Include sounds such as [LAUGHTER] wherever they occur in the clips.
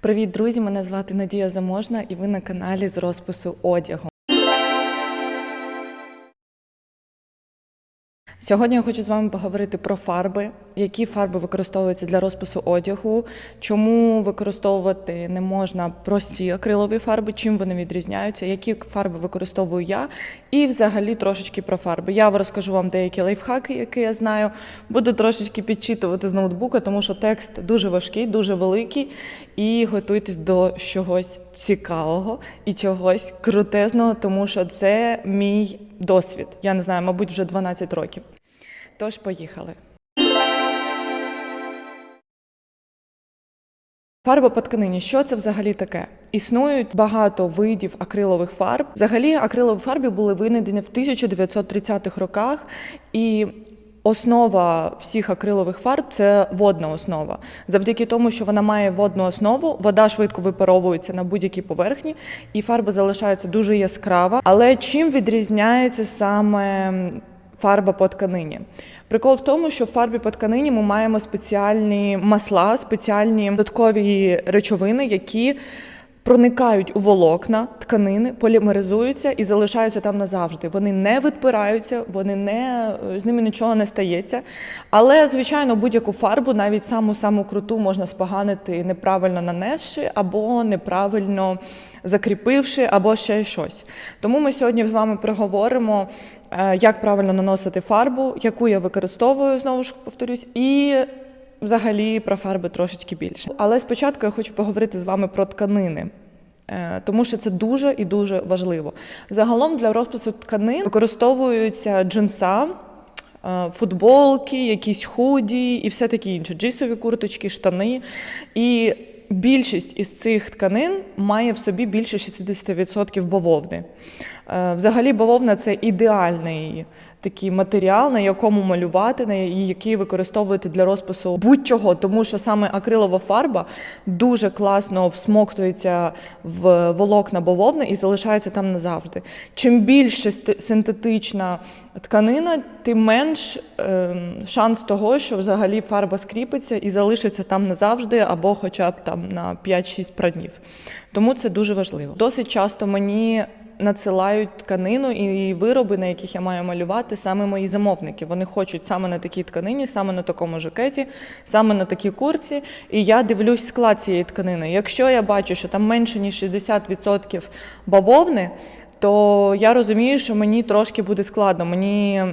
Привіт, друзі! Мене звати Надія Заможна, і ви на каналі з розпису одягу. Сьогодні я хочу з вами поговорити про фарби, які фарби використовуються для розпису одягу, чому використовувати не можна прості акрилові фарби, чим вони відрізняються, які фарби використовую я, і взагалі трошечки про фарби. Я розкажу вам деякі лайфхаки, які я знаю. Буду трошечки підчитувати з ноутбука, тому що текст дуже важкий, дуже великий, і готуйтесь до чогось цікавого і чогось крутезного, тому що це мій досвід. Я не знаю, мабуть, вже 12 років. Тож, поїхали. Фарба по тканині. Що це взагалі таке? Існують багато видів акрилових фарб. Взагалі, акрилові фарби були винайдені в 1930-х роках, і основа всіх акрилових фарб це водна основа. Завдяки тому, що вона має водну основу, вода швидко випаровується на будь-якій поверхні, і фарба залишається дуже яскрава. Але чим відрізняється саме фарба по тканині. Прикол в тому, що в фарбі по тканині ми маємо спеціальні масла, спеціальні додаткові речовини, які проникають у волокна тканини, полімеризуються і залишаються там назавжди. Вони не відпираються, вони не з ними нічого не стається. Але, звичайно, будь-яку фарбу, навіть саму саму круту, можна споганити неправильно нанесши або неправильно закріпивши, або ще щось. Тому ми сьогодні з вами проговоримо, е, як правильно наносити фарбу, яку я використовую, знову ж повторюсь, і взагалі про фарби трошечки більше. Але спочатку я хочу поговорити з вами про тканини. Е, Тому що це дуже і дуже важливо. Загалом для розпису тканин використовуються джинса, е, футболки, якісь худі і все таке інше. Джисові курточки, штани. І більшість із цих тканин має в собі більше 60% бавовни. Е, Взагалі, бавовна це ідеальний такий матеріал, на якому малювати, на який використовуєте для розпису будь-чого, тому що саме акрилова фарба дуже класно всмоктується в волокна бавовни і залишається там назавжди. Чим більше синтетична тканина, тим менш е, шанс того, що взагалі фарба скріпиться і залишиться там назавжди, або хоча б там на 5-6 пранів. Тому це дуже важливо. Досить часто мені надсилають тканину і вироби, на яких я маю малювати, саме мої замовники. Вони хочуть саме на такій тканині, саме на такому жакеті, саме на такій курці. І я дивлюсь склад цієї тканини. Якщо я бачу, що там менше ніж 60% бавовни, то я розумію, що мені трошки буде складно. Мені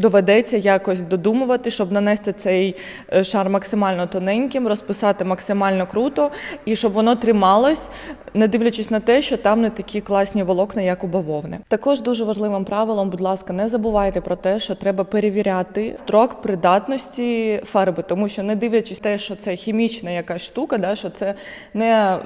доведеться якось додумувати, щоб нанести цей е, шар максимально тоненьким, розписати максимально круто, і щоб воно трималось, не дивлячись на те, що там не такі класні волокна, як у бавовни. Також дуже важливим правилом, будь ласка, не забувайте про те, що треба перевіряти строк придатності фарби, тому що не дивлячись те, що це хімічна якась штука, да, що це не,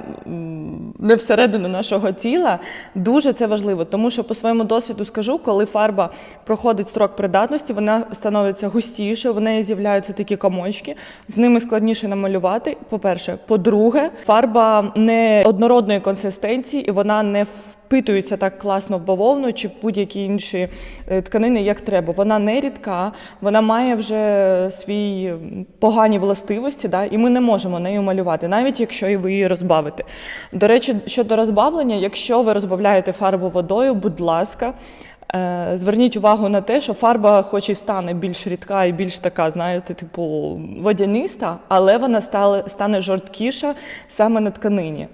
не всередину нашого тіла, дуже це важливо, тому що по своєму досвіду скажу, коли фарба проходить строк придатності, вона становиться густіше, в неї з'являються такі комочки, з ними складніше намалювати. По-перше, по-друге, фарба не однородної консистенції і вона не впитується так класно в бавовну чи в будь-які інші е, тканини, як треба. Вона не рідка, вона має вже свої погані властивості, да, і ми не можемо нею малювати, навіть якщо і ви її розбавите. До речі, щодо розбавлення, якщо ви розбавляєте фарбу водою, будь ласка. Е, Зверніть увагу на те, що фарба, хоч і стане більш рідка і більш така, знаєте, типу водяниста, але вона стане, стане жорсткіша саме на тканині.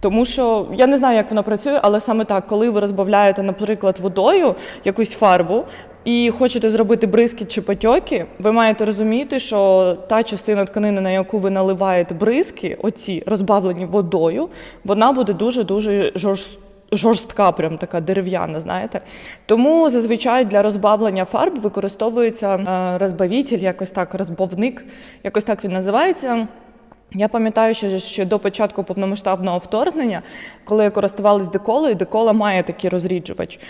Тому що я не знаю, як воно працює, але саме так, коли ви розбавляєте, наприклад, водою якусь фарбу і хочете зробити бризки чи потьоки, ви маєте розуміти, що та частина тканини, на яку ви наливаєте бризки, оці розбавлені водою, вона буде дуже дуже жорстка жорстка, прям така дерев'яна, знаєте. Тому зазвичай для розбавлення фарб використовується е, розбавитель, якось так, розбавник, якось так він називається. Я пам'ятаю, що ще до початку повномасштабного вторгнення, коли користувалась деколою, декола має такий розріджувач.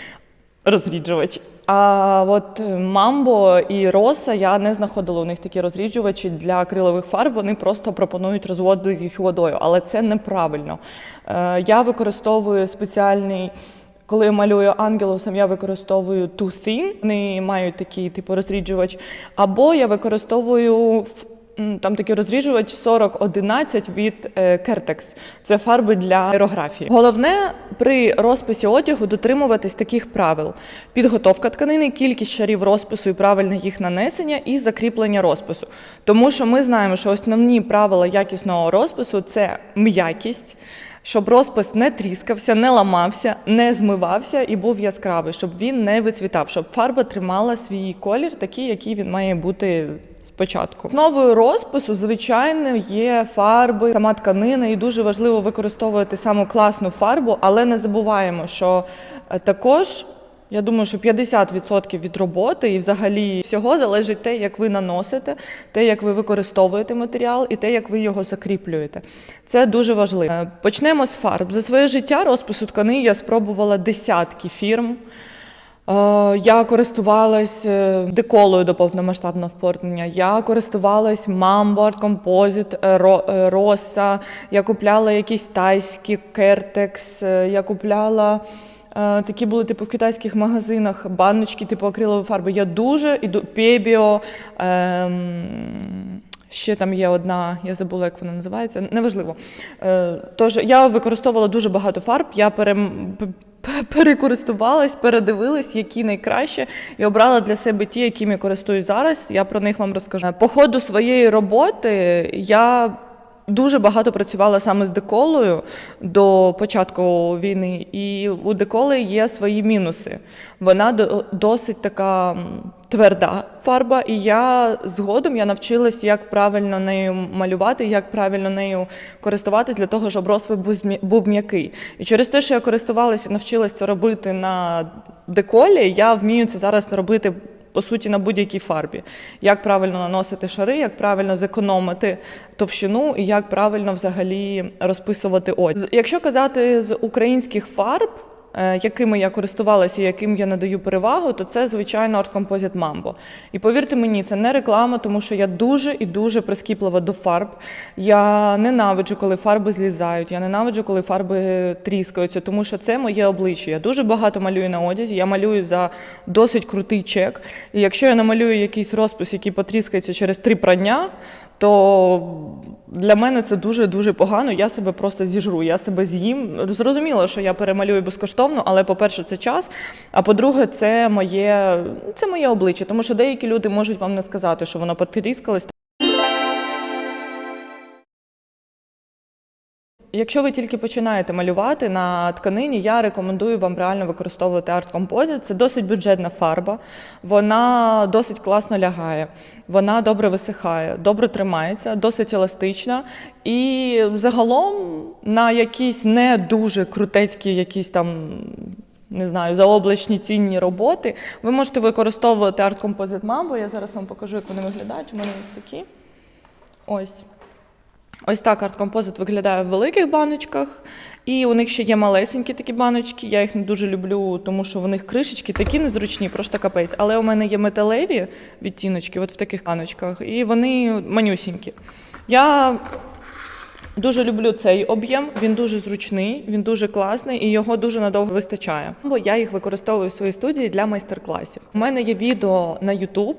Розріджувач. А от Мамбо і Роса я не знаходила у них такі розріджувачі для акрилових фарб. Вони просто пропонують розводити їх водою, але це неправильно. Е, Я використовую спеціальний. Коли я малюю ангелусом, я використовую Too Thin, вони мають такий типу розріджувач. Або я використовую там такий розріжувач 4011 від е, Kertex. Це фарби для аерографії. Головне при розписі одягу дотримуватись таких правил: підготовка тканини, кількість шарів розпису і правильне їх нанесення, і закріплення розпису. Тому що ми знаємо, що основні правила якісного розпису це м'якість. Щоб розпис не тріскався, не ламався, не змивався і був яскравий, щоб він не вицвітав, щоб фарба тримала свій колір, такий, який він має бути спочатку. Основою розпису, звичайно, є фарби, сама тканина, і дуже важливо використовувати саму класну фарбу, але не забуваємо, що е, також. Я думаю, що 50% від роботи і взагалі всього залежить те, як ви наносите, те, як ви використовуєте матеріал, і те, як ви його закріплюєте. Це дуже важливо. Е, Почнемо з фарб. За своє життя розпису ткани я спробувала десятки фірм. Е, Я користувалась е, деколою до повномасштабного вторгнення. Я користувалась Mambo Art Composite, е, Ро- е, Rosa. Я купляла якісь тайські Кертекс. Я купляла е, такі були типу в китайських магазинах баночки, типу акрилової фарби. Я дуже іду Пебіо. Ем, Ще там є одна, я забула, як вона називається, неважливо. Тож я використовувала дуже багато фарб, я перем... перекористувалась, передивилась, які найкраще, і обрала для себе ті, якими користуюсь зараз. Я про них вам розкажу. По ходу своєї роботи я дуже багато працювала саме з деколою до початку війни, і у деколи є свої мінуси. Вона до- досить така тверда фарба, і я згодом я навчилась, як правильно нею малювати, як правильно нею користуватись для того, щоб розпис був м'який. І через те, що я користувалася, навчилася це робити на деколі, я вмію це зараз робити. По суті, на будь-якій фарбі. Як правильно наносити шари, як правильно зекономити товщину і як правильно взагалі розписувати одяг. Якщо казати з українських фарб, якими я користувалася яким я надаю перевагу, то це, звичайно, Art Composite Mambo. І повірте мені, це не реклама, тому що я дуже і дуже прискіплива до фарб. Я ненавиджу, коли фарби злізають, я ненавиджу, коли фарби тріскаються, тому що це моє обличчя. Я дуже багато малюю на одязі, я малюю за досить крутий чек. І якщо я намалюю якийсь розпис, який потріскається через три прання, то для мене це дуже-дуже погано. Я себе просто зіжру, я себе з'їм. Зрозуміло, що я перемалюю безкоштовно, але по-перше, це час. А по-друге, це моє, це моє обличчя, тому що деякі люди можуть вам не сказати, що воно потріскалось. Якщо ви тільки починаєте малювати на тканині, я рекомендую вам реально використовувати Composite. Це досить бюджетна фарба, вона досить класно лягає, вона добре висихає, добре тримається, досить еластична. І загалом на якісь не дуже крутецькі, якісь там. Не знаю, заоблачні цінні роботи. Ви можете використовувати Composite Mambo. Я зараз вам покажу, як вони виглядають. У мене ось такі. Ось. Ось так Composite виглядає в великих баночках, і у них ще є малесенькі такі баночки. Я їх не дуже люблю, тому що в них кришечки такі незручні, просто капець. Але у мене є металеві відтіночки, от в таких баночках, і вони манюсінькі. Я Дуже люблю цей об'єм, він дуже зручний, він дуже класний і його дуже надовго вистачає. Бо я їх використовую в своїй студії для майстер-класів. У мене є відео на YouTube,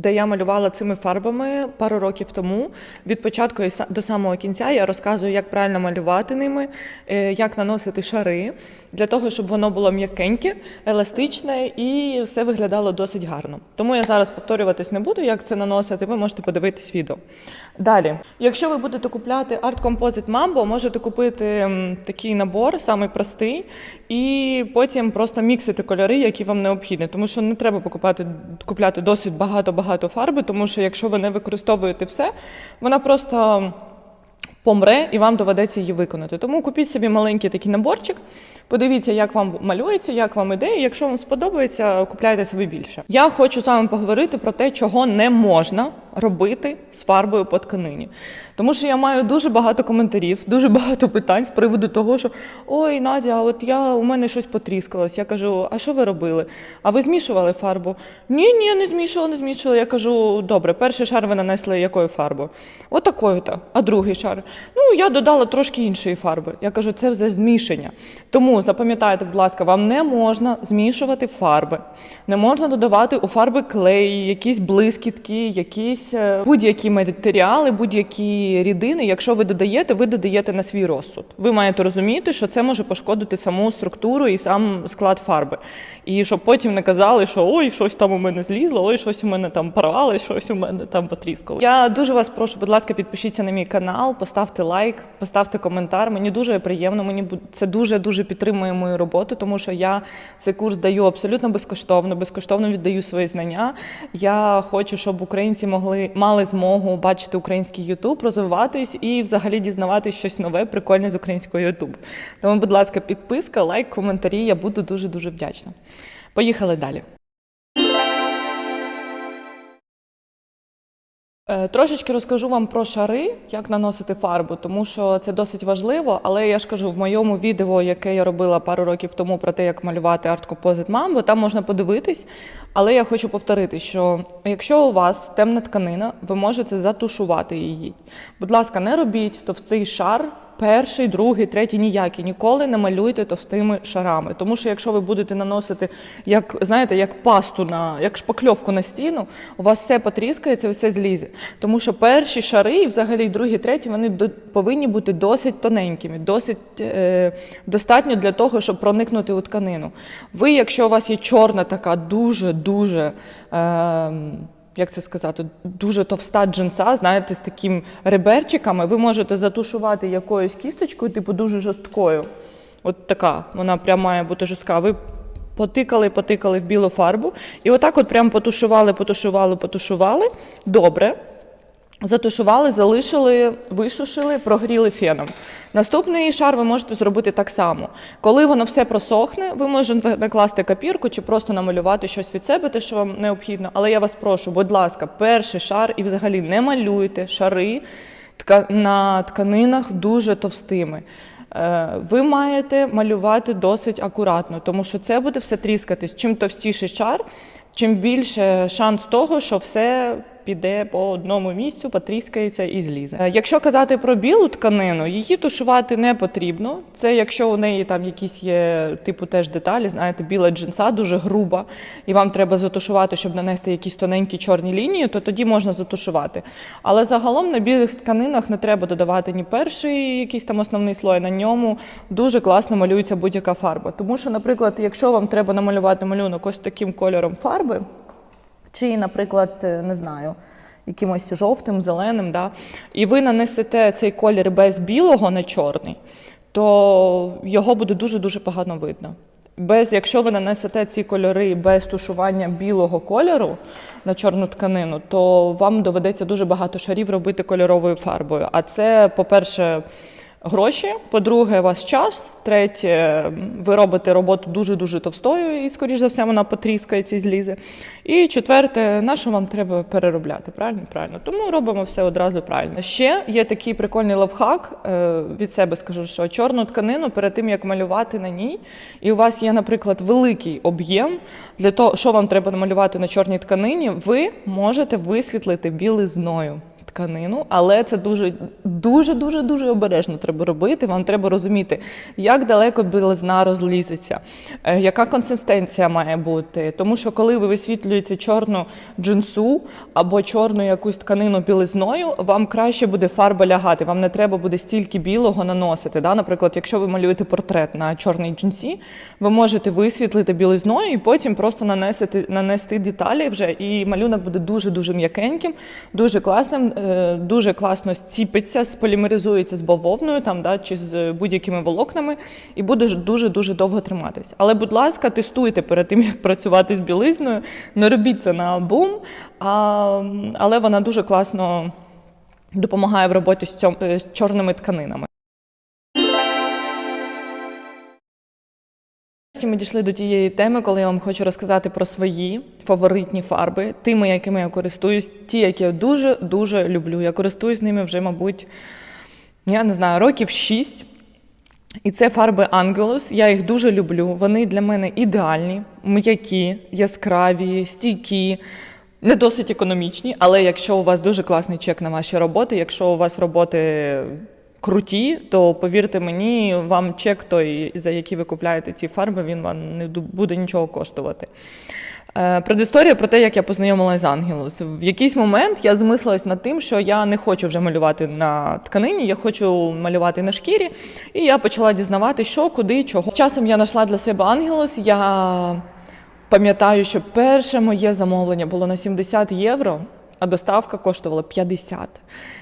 де я малювала цими фарбами пару років тому. Від початку до самого кінця я розказую, як правильно малювати ними, е, як наносити шари, для того, щоб воно було м'якеньке, еластичне і все виглядало досить гарно. Тому я зараз повторюватись не буду, як це наносити. Ви можете подивитись відео. Далі, якщо ви будете купляти Art Composite Mambo, можете купити такий набор, самий простий, і потім просто міксити кольори, які вам необхідні. Тому що не треба покупати, купляти досить багато-багато фарби, тому що якщо ви не використовуєте все, вона просто помре і вам доведеться її виконати. Тому купіть собі маленький такий наборчик, подивіться, як вам малюється, як вам іде. і Якщо вам сподобається, купляйте собі більше. Я хочу з вами поговорити про те, чого не можна робити з фарбою по тканині. Тому що я маю дуже багато коментарів, дуже багато питань з приводу того, що ой, Надя, от я у мене щось потріскалось. Я кажу, а що ви робили? А ви змішували фарбу? Ні, ні, не змішувала, не змішувала. Я кажу, добре, перший шар ви нанесли якою фарбою? Отакою-то. А другий шар? Ну, я додала трошки іншої фарби. Я кажу, це вже змішання. Тому запам'ятайте, будь ласка, вам не можна змішувати фарби. Не можна додавати у фарби клеї, якісь блискітки, якісь якісь будь-які матеріали, будь-які рідини, якщо ви додаєте, ви додаєте на свій розсуд. Ви маєте розуміти, що це може пошкодити саму структуру і сам склад фарби. І щоб потім не казали, що ой, щось там у мене злізло, ой, щось у мене там порвалось, щось у мене там потріскало. Я дуже вас прошу, будь ласка, підпишіться на мій канал, поставте лайк, поставте коментар. Мені дуже приємно. Мені це дуже дуже підтримує мою роботу, тому що я цей курс даю абсолютно безкоштовно, безкоштовно віддаю свої знання. Я хочу, щоб українці могли мали змогу бачити український Ютуб, розвиватись і взагалі дізнаватись щось нове, прикольне з українського Ютубу. Тому, будь ласка, підписка, лайк, коментарі. Я буду дуже дуже вдячна. Поїхали далі. Трошечки розкажу вам про шари, як наносити фарбу, тому що це досить важливо. Але я ж кажу, в моєму відео, яке я робила пару років тому про те, як малювати арт композит мамбу там можна подивитись. Але я хочу повторити, що якщо у вас темна тканина, ви можете затушувати її. Будь ласка, не робіть товстий шар. Перший, другий, третій ніякий. Ніколи не малюйте товстими шарами. Тому що якщо ви будете наносити, як знаєте, як пасту на як шпакльовку на стіну, у вас все потріскається, все злізе. Тому що перші шари, і взагалі другі, треті, вони до- повинні бути досить тоненькими, досить е, достатньо для того, щоб проникнути у тканину. Ви, якщо у вас є чорна така дуже дуже. Е, як це сказати, дуже товста джинса, знаєте, з таким реберчиками, ви можете затушувати якоюсь кісточкою, типу дуже жорсткою. От така, вона прям має бути жорстка. Ви потикали, потикали в білу фарбу, і отак от прям потушували, потушували, потушували. Добре. Затушували, залишили, висушили, прогріли феном. Наступний шар ви можете зробити так само. Коли воно все просохне, ви можете накласти копірку чи просто намалювати щось від себе, те, що вам необхідно. Але я вас прошу, будь ласка, перший шар і взагалі не малюйте шари на тканинах дуже товстими. Е, Ви маєте малювати досить акуратно, тому що це буде все тріскатись. Чим товстіший шар, чим більше шанс того, що все піде по одному місцю, потріскається і злізе. Е, Якщо казати про білу тканину, її тушувати не потрібно. Це якщо у неї там якісь є типу теж деталі, знаєте, біла джинса дуже груба, і вам треба затушувати, щоб нанести якісь тоненькі чорні лінії, то тоді можна затушувати. Але загалом на білих тканинах не треба додавати ні перший якийсь там основний слой, на ньому дуже класно малюється будь-яка фарба. Тому що, наприклад, якщо вам треба намалювати малюнок ось таким кольором фарби, чи, наприклад, е, не знаю, якимось жовтим, зеленим, да, і ви нанесете цей колір без білого на чорний, то його буде дуже-дуже погано видно. Без, якщо ви нанесете ці кольори без тушування білого кольору на чорну тканину, то вам доведеться дуже багато шарів робити кольоровою фарбою. А це, по-перше, гроші. По-друге, у вас час. Третє, ви робите роботу дуже-дуже товстою, і, скоріш за все, вона потріскається і злізе. І четверте, на що вам треба переробляти? Правильно? Правильно. Тому робимо все одразу правильно. Ще є такий прикольний лавхак. е, Від себе скажу, що чорну тканину перед тим, як малювати на ній, і у вас є, наприклад, великий об'єм для того, що вам треба намалювати на чорній тканині, ви можете висвітлити білизною тканину, але це дуже дуже дуже дуже обережно треба робити. Вам треба розуміти, як далеко білизна розлізеться, е, яка консистенція має бути. Тому що коли ви висвітлюєте чорну джинсу або чорну якусь тканину білизною, вам краще буде фарба лягати. Вам не треба буде стільки білого наносити. Да? Наприклад, якщо ви малюєте портрет на чорній джинсі, ви можете висвітлити білизною і потім просто нанести, нанести деталі вже, і малюнок буде дуже дуже м'якеньким, дуже класним, дуже класно зціпиться, сполімеризується з бавовною там, да, чи з будь-якими волокнами, і буде дуже дуже довго триматись. Але, будь ласка, тестуйте перед тим, [LAUGHS] як працювати з білизною. Не робіть це на бум, але вона дуже класно допомагає в роботі з, цьом- е, з чорними тканинами. Ми дійшли до тієї теми, коли я вам хочу розказати про свої фаворитні фарби, тими, якими я користуюсь, ті, які я дуже дуже люблю. Я користуюсь ними вже, мабуть, я не знаю, років шість. І це фарби Angelus. Я їх дуже люблю. Вони для мене ідеальні, м'які, яскраві, стійкі, не досить економічні. Але якщо у вас дуже класний чек на ваші роботи, якщо у вас роботи круті, то повірте мені, вам чек той, за який ви купляєте ці фарби, він вам не буде нічого коштувати. Е, Предісторія про те, як я познайомилася з Ангелус. В якийсь момент я змислилась над тим, що я не хочу вже малювати на тканині, я хочу малювати на шкірі. І я почала дізнавати, що, куди, чого. З часом я знайшла для себе Ангелус. Я пам'ятаю, що перше моє замовлення було на 70 євро, а доставка коштувала 50.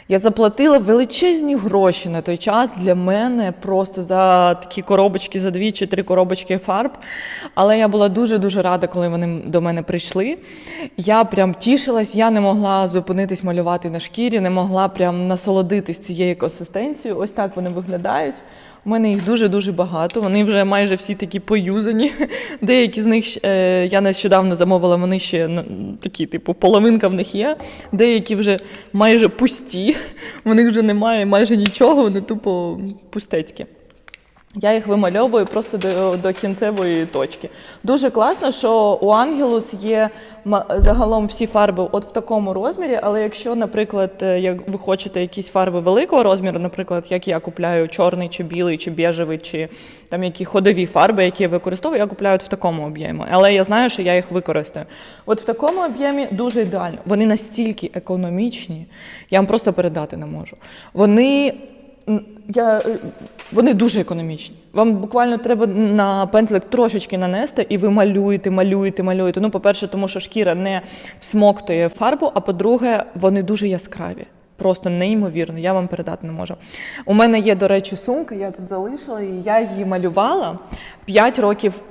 Я заплатила величезні гроші на той час для мене просто за такі коробочки, за дві чи три коробочки фарб. Але я була дуже-дуже рада, коли вони до мене прийшли. Я прям тішилась, я не могла зупинитись малювати на шкірі, не могла прям насолодитись цією консистенцією. Ось так вони виглядають. У мене їх дуже-дуже багато. Вони вже майже всі такі поюзані. [LAUGHS] Деякі з них е, я нещодавно замовила, вони ще такі, типу, половинка в них є. Деякі вже майже пусті. [LAUGHS] В них вже немає майже нічого, вони тупо пустецькі. Я їх вимальовую просто до, до кінцевої точки. Дуже класно, що у Ангелус є загалом всі фарби от в такому розмірі, але якщо, наприклад, е, як ви хочете якісь фарби великого розміру, наприклад, як я купляю чорний чи білий, чи біжевий, чи там які ходові фарби, які я використовую, я купляю от в такому об'ємі. Але я знаю, що я їх використаю. От в такому об'ємі дуже ідеально. Вони настільки економічні, я вам просто передати не можу. Вони Я, е, вони дуже економічні. Вам буквально треба на пензлик трошечки нанести, і ви малюєте, малюєте, малюєте. Ну, по-перше, тому що шкіра не всмоктує фарбу, а по-друге, вони дуже яскраві. Просто неймовірно, я вам передати не можу. У мене є, до речі, сумка, я тут залишила, і я її малювала 5 років.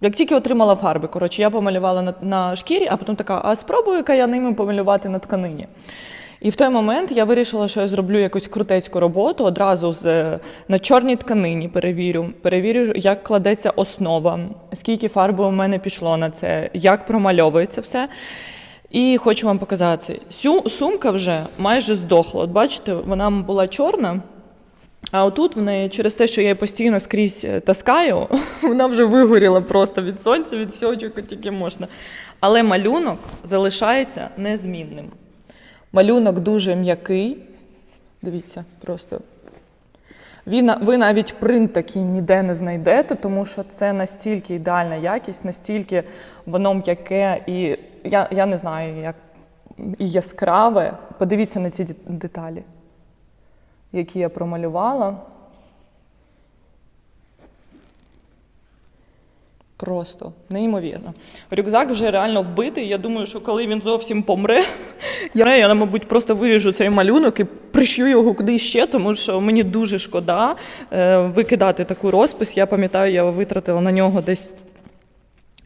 Як тільки отримала фарби, коротше, я помалювала на, на шкірі, а потім така, а спробую-ка я ними помалювати на тканині. І в той момент я вирішила, що я зроблю якусь крутецьку роботу одразу з е, на чорній тканині перевірю. Перевірю, як кладеться основа, скільки фарби у мене пішло на це, як промальовується все. І хочу вам показати. Сю, сумка вже майже здохла. От бачите, вона була чорна. А отут в неї через те, що я її постійно скрізь е, таскаю, [LAUGHS] вона вже вигоріла просто від сонця, від всього, чого тільки можна. Але малюнок залишається незмінним. Малюнок дуже м'який. Дивіться, просто. Він, ви навіть принт такий ніде не знайдете, тому що це настільки ідеальна якість, настільки воно м'яке і я, я не знаю, як і яскраве. Подивіться на ці деталі які я промалювала. Просто неймовірно. Рюкзак вже реально вбитий. Я думаю, що коли він зовсім помре, я, [LAUGHS] я мабуть, просто виріжу цей малюнок і пришью його кудись ще, тому що мені дуже шкода е, викидати таку розпис. Я пам'ятаю, я витратила на нього десь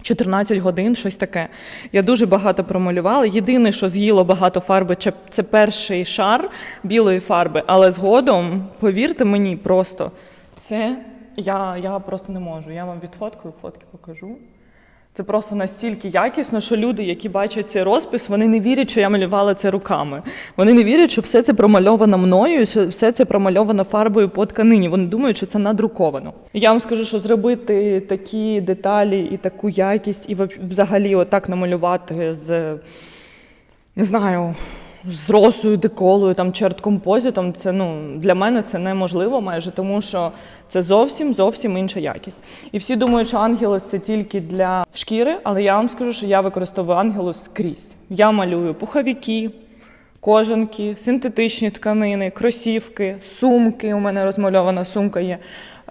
14 годин, щось таке. Я дуже багато промалювала. Єдине, що з'їло багато фарби, це перший шар білої фарби. Але згодом, повірте мені, просто це я, я просто не можу. Я вам відфоткаю, фотки покажу. Це просто настільки якісно, що люди, які бачать цей розпис, вони не вірять, що я малювала це руками. Вони не вірять, що все це промальовано мною, що все це промальовано фарбою по тканині. Вони думають, що це надруковано. Я вам скажу, що зробити такі деталі і таку якість, і взагалі отак намалювати з не знаю, з росою, деколою, там, чи арт-композитом, це ну, для мене це неможливо майже, тому що це зовсім зовсім інша якість. І всі думають, що ангелос це тільки для шкіри, але я вам скажу, що я використовую ангелос скрізь. Я малюю пуховики, кожанки, синтетичні тканини, кросівки, сумки. У мене розмальована сумка є.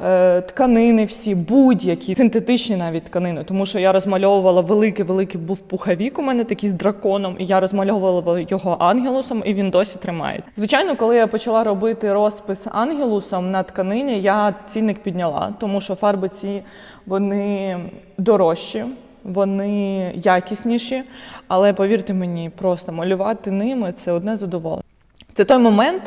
е, Тканини всі, будь-які, синтетичні навіть тканини, тому що я розмальовувала великий-великий був пуховік у мене такий з драконом, і я розмальовувала його ангелусом, і він досі тримається. Звичайно, коли я почала робити розпис ангелусом на тканині, я цінник підняла, тому що фарби ці вони дорожчі. Вони якісніші, але повірте мені, просто малювати ними це одне задоволення. Це той момент,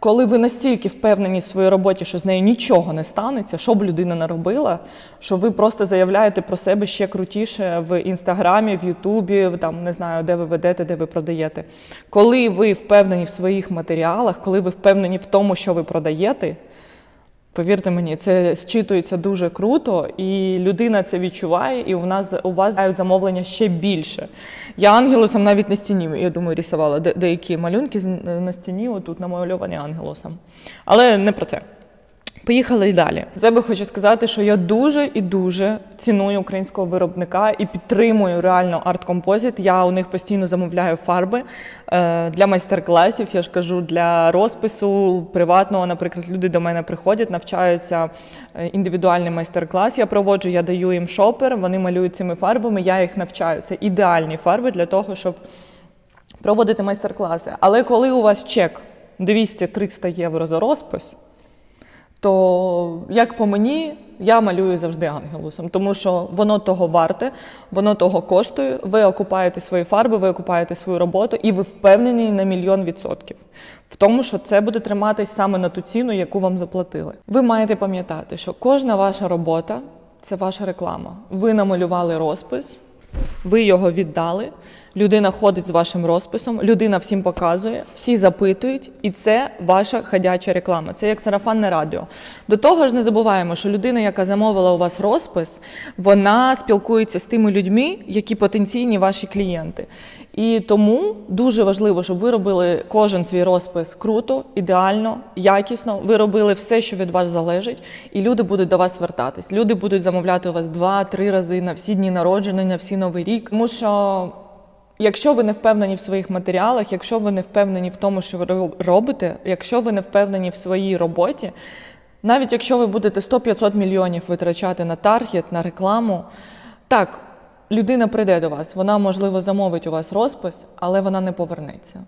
коли ви настільки впевнені в своїй роботі, що з нею нічого не станеться, що б людина не робила, що ви просто заявляєте про себе ще крутіше в інстаграмі, в Ютубі, там не знаю, де ви ведете, де ви продаєте. Коли ви впевнені в своїх матеріалах, коли ви впевнені в тому, що ви продаєте, Повірте мені, це зчитується дуже круто, і людина це відчуває, і у нас у вас дають замовлення ще більше. Я ангелосом навіть на стіні, я думаю, рисувала де- деякі малюнки на стіні, отут намальовані ангелосом. Але не про це. Поїхали і далі. За себе хочу сказати, що я дуже і дуже ціную українського виробника і підтримую реально арт-композит. Я у них постійно замовляю фарби е, для майстер-класів. Я ж кажу, для розпису приватного. Наприклад, люди до мене приходять, навчаються е, індивідуальний майстер-клас. Я проводжу, я даю їм шопер, вони малюють цими фарбами. Я їх навчаю. Це ідеальні фарби для того, щоб проводити майстер-класи. Але коли у вас чек 200-300 євро за розпис то як по мені, я малюю завжди ангелусом, тому що воно того варте, воно того коштує. Ви окупаєте свої фарби, ви окупаєте свою роботу, і ви впевнені на мільйон відсотків в тому, що це буде триматись саме на ту ціну, яку вам заплатили. Ви маєте пам'ятати, що кожна ваша робота це ваша реклама. Ви намалювали розпис, ви його віддали. Людина ходить з вашим розписом, людина всім показує, всі запитують, і це ваша ходяча реклама. Це як сарафанне радіо. До того ж, не забуваємо, що людина, яка замовила у вас розпис, вона спілкується з тими людьми, які потенційні ваші клієнти. І тому дуже важливо, щоб ви робили кожен свій розпис круто, ідеально, якісно. Ви робили все, що від вас залежить, і люди будуть до вас звертатись. Люди будуть замовляти у вас два-три рази на всі дні народження, на всі новий рік. Тому що Якщо ви не впевнені в своїх матеріалах, якщо ви не впевнені в тому, що ви робите, якщо ви не впевнені в своїй роботі, навіть якщо ви будете 100-500 мільйонів витрачати на таргет, на рекламу, так, людина прийде до вас, вона, можливо, замовить у вас розпис, але вона не повернеться.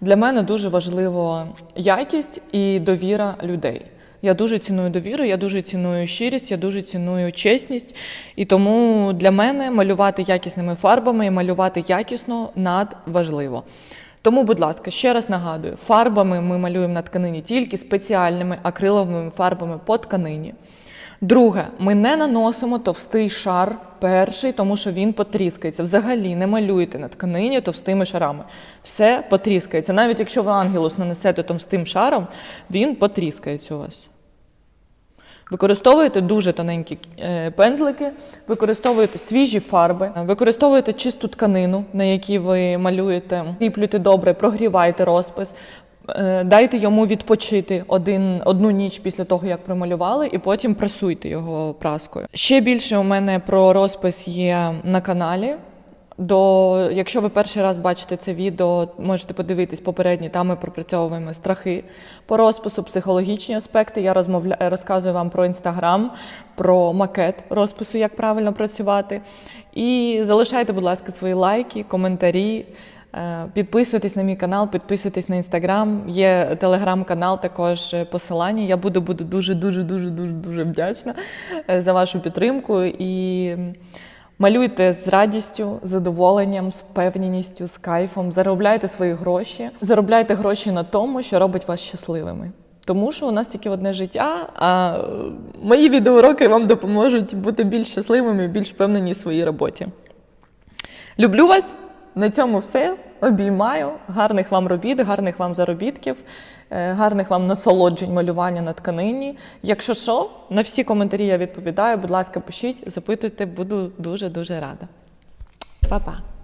Для мене дуже важливо якість і довіра людей. Я дуже ціную довіру, я дуже ціную щирість, я дуже ціную чесність. І тому для мене малювати якісними фарбами і малювати якісно надважливо. Тому, будь ласка, ще раз нагадую, фарбами ми малюємо на тканині тільки спеціальними акриловими фарбами по тканині. Друге, ми не наносимо товстий шар перший, тому що він потріскається. Взагалі не малюйте на тканині товстими шарами. Все потріскається. Навіть якщо ви ангелус нанесете товстим шаром, він потріскається у вас. Використовуєте дуже тоненькі е, пензлики, використовуєте свіжі фарби, використовуєте чисту тканину, на якій ви малюєте, ліплюєте добре, прогрівайте розпис. е, Дайте йому відпочити один, одну ніч після того, як промалювали, і потім прасуйте його праскою. Ще більше у мене про розпис є на каналі. До, якщо ви перший раз бачите це відео, можете подивитись попередні, там ми пропрацьовуємо страхи по розпису, психологічні аспекти. Я розмовля... розказую вам про інстаграм, про макет розпису, як правильно працювати. І залишайте, будь ласка, свої лайки, коментарі. Е, Підписуйтесь на мій канал, підписуйтесь на інстаграм. Є телеграм-канал, також е, посилання. Я буду, буду дуже, дуже, дуже, дуже, дуже вдячна е, за вашу підтримку. І малюйте з радістю, задоволенням, з впевненістю, з кайфом. Заробляйте свої гроші, заробляйте гроші на тому, що робить вас щасливими. Тому що у нас тільки одне життя, а е, мої відеоуроки вам допоможуть бути більш щасливими, більш впевнені в своїй роботі. Люблю вас. На цьому все. Обіймаю. Гарних вам робіт, гарних вам заробітків, е, гарних вам насолоджень малювання на тканині. Якщо що, на всі коментарі я відповідаю. Будь ласка, пишіть, запитуйте, буду дуже дуже рада. Па-па.